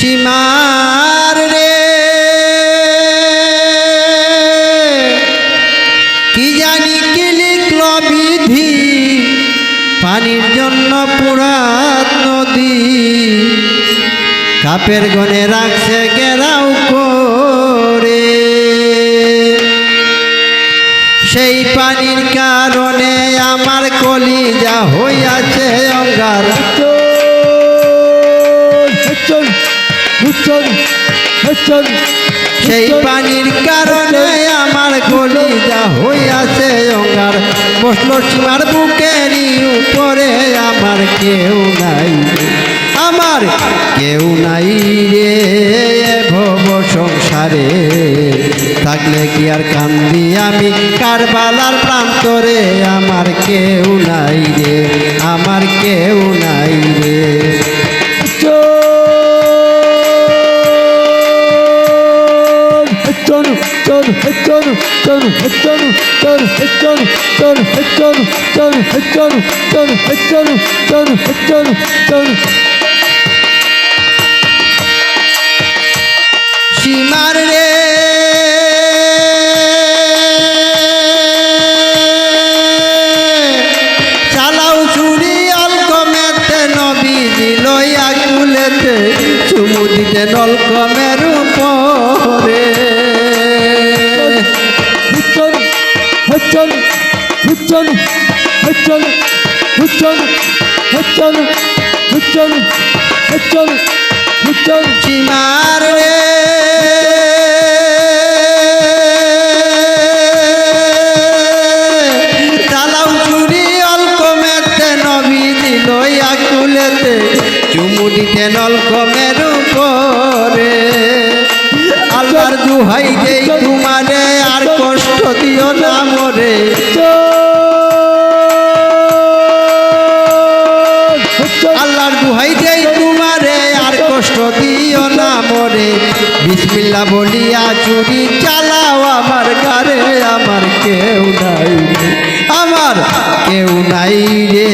সীমার রে। কি জানি কি লিখল বিধি? পানির জন্য পুরাত নদী। কাপের গনে রাখছে গেরাও করে। সেই পানির কারণে আমার কলিজা হইয়াছে অঙ্গার। সেই পানির কারণে আমার কলিজা হইয়াছে অঙ্গার। বসল সীমার বুকেরই উপরে আমার কেউ নাই আমার কেউ নাই রে ভব সংসারে। থাকলে কি আর কান্দি আমি? কারবালার প্রান্তরে আমার কেউ নাই রে আমার কেউ নাই ಹೆಚ್ಚನು ತನು ಹೆಚ್ಚನು ತನು ಹೆಚ್ಚನು ತನು ಹೆಚ್ಚನು ತನು ಹೆಚ್ಚನು ತನು ಹೆಚ್ಚನು ತನು সীমার রে হচ্ছন হচ্ছন হচ্ছন হচ্ছন হচ্ছন হচ্ছন হচ্ছন হচ্ছন সীমার রে চালাও চুরি অলকমেতে নবী দিল আকুলেতে চুমু দিতে নলকমের উপরে আল্লাহর দুহাই দেই তোমারে আর কষ্ট দিও না মরে। আল্লাহর দুহাই দেই তোমারে আর কষ্ট দিও না মরে। বিসমিল্লা বলিয়া চুরি চালাও আমার গারে আমার কেউ নাই। আমার কেউ নাই রে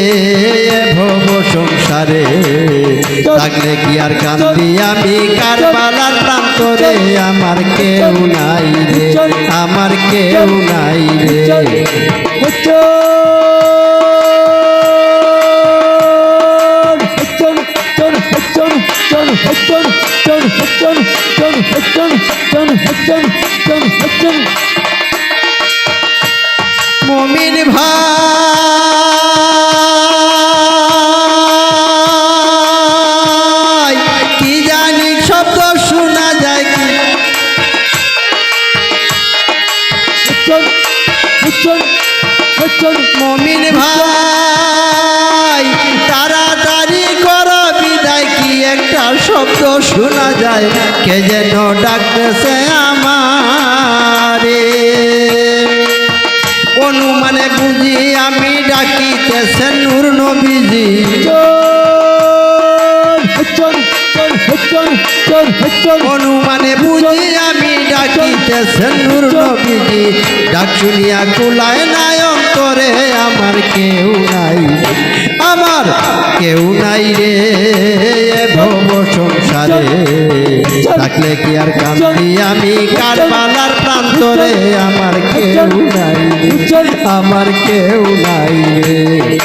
ভব সংসারে। থাকলে কি আর কান্দি? আমি কারবালার প্রান্তরে আমার কেউ নাই রে, আমার কেউ নাই রে। মমিন ভাই! শব্দ শোনা যায় কে যেন ডাকতেছে আমারে। অনুমানে বুঝি আমি ডাকিতেছে নূর নবীজি। অনুমানে বুঝি আমি ডাকিতেছে নূর নবীজি। ডাক শুনিয়া কুলায় নাই অন্তরে আমার কেউ নাই। আমার কেউ নাই রে। থাকলে কি আর কান্দি আমি কারবালার প্রান্তরে আমার কেউ নাই আমার কেউ নাই রে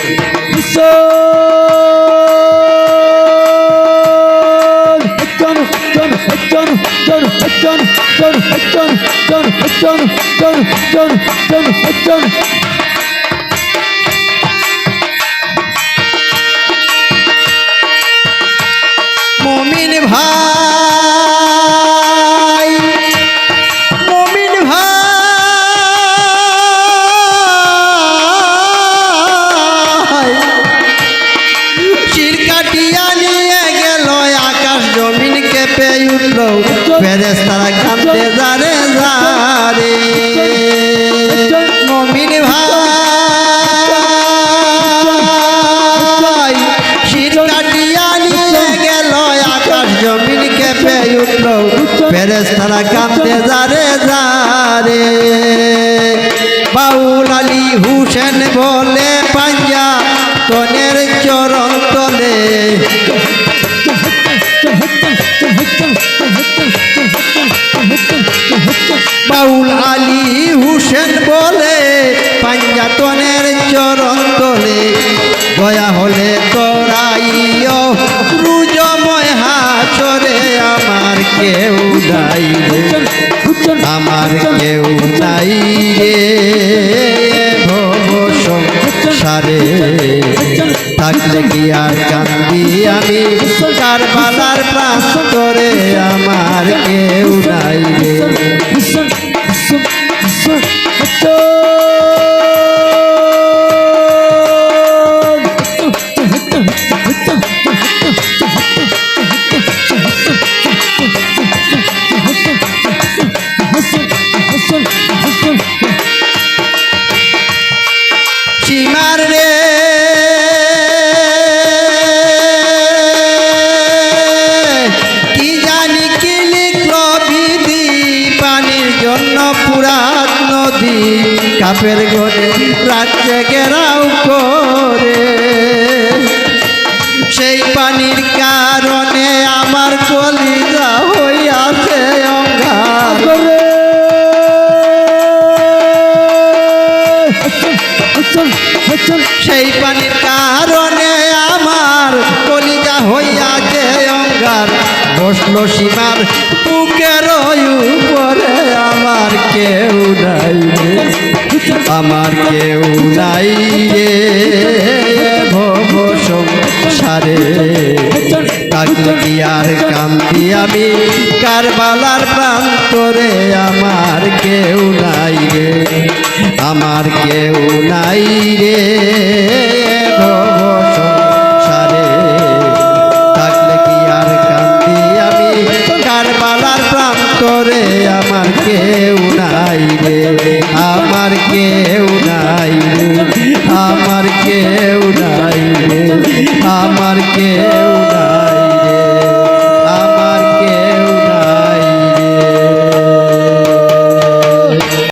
হুসেন বলে পাঞ্জা তনের চরণ তলে। বাউল আলী হুসেন বলে পাঞ্জাতনের চরণ তলে। দয়া হলে তোরাইও, রুজময় হাচরে আমার কেউ নাই আমার কেউ নাই রে। সংসারে। থাকলে কি আর কান্দি আমি? কারবালার প্রান্তরে কাপের ঘরে রাজ্যে ঘেরাও করে। সেই পানির কারণে আমার কলিজা হইয়াছে অঙ্গার সেই পানির কারণে আমার কলিজা হইয়াছে অঙ্গার বসল সীমার বুকের উপরে আমার কেউ নাই আমার কেউ নাই রে। ভব সংসারে থাকলে আর কান্দি আমি, কারবালার প্রান্তরে আমার কেউ নাই রে, আমার কেউ নাই রে। কেউ নাই আমার কেউ